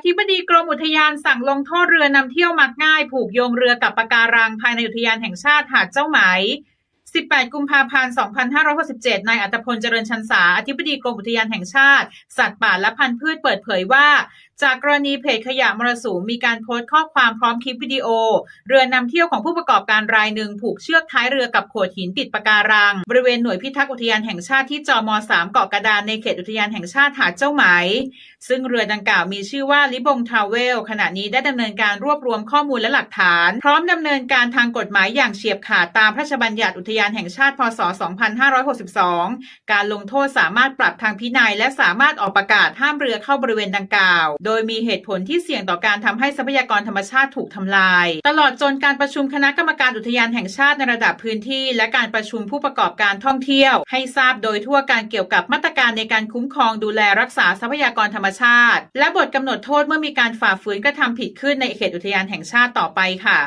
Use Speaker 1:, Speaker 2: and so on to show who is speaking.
Speaker 1: อธิบดีกรมอุทยานสั่งลงโทษเรือนำเที่ยวมักง่าย ผูกโยงเรือกับปะการังภายในอุทยานแห่งชาติหาดเจ้าไหม 18 กุมภาพันธ์ 2567 นายอัตพลเจริญชันษา อธิบดีกรมอุทยานแห่งชาติ สัตว์ป่าและพันธุ์พืชเปิดเผยว่า จากกรณีเพจขยะมรสุมมีการโพสต์ข้อความพร้อมคลิปวิดีโอ เรือนำเที่ยวของผู้ประกอบการรายหนึ่งผูกเชือกท้ายเรือกับโขดหินติดปะการัง บริเวณหน่วยพิทักษ์อุทยานแห่งชาติที่จม 3 เกาะกระดานในเขตอุทยานแห่งชาติหาดเจ้าไหมซึ่งเรือดังกล่าวมีชื่อว่าลิบงทาวเวลขณะนี้ได้ดำเนินการรวบรวมข้อมูลและหลักฐาน พร้อมดำเนินการทางกฎหมายอย่างเฉียบขาดตามพระราชบัญญัติอุทยานแห่งชาติพศ 2562 การลงโทษสามารถปรับทางพินัย และสามารถออกประกาศห้ามเรือเข้าบริเวณดังกล่าว โดยมีเหตุผลที่เสี่ยงต่อการทำให้ทรัพยากรธรรมชาติถูกทำลาย ตลอดจนการประชุมคณะกรรมการอุทยานแห่งชาติในระดับพื้นที่ และการประชุมผู้ประกอบการท่องเที่ยว ให้ทราบโดยทั่วการเกี่ยวกับมาตรการในการคุ้มครองดูแลรักษาทรัพยากรธรรมมชาติ และบทกำหนดโทษเมื่อมีการฝ่าฝืนกระทำผิดขึ้นในเขตอุทยานแห่งชาติต่อไปค่ะ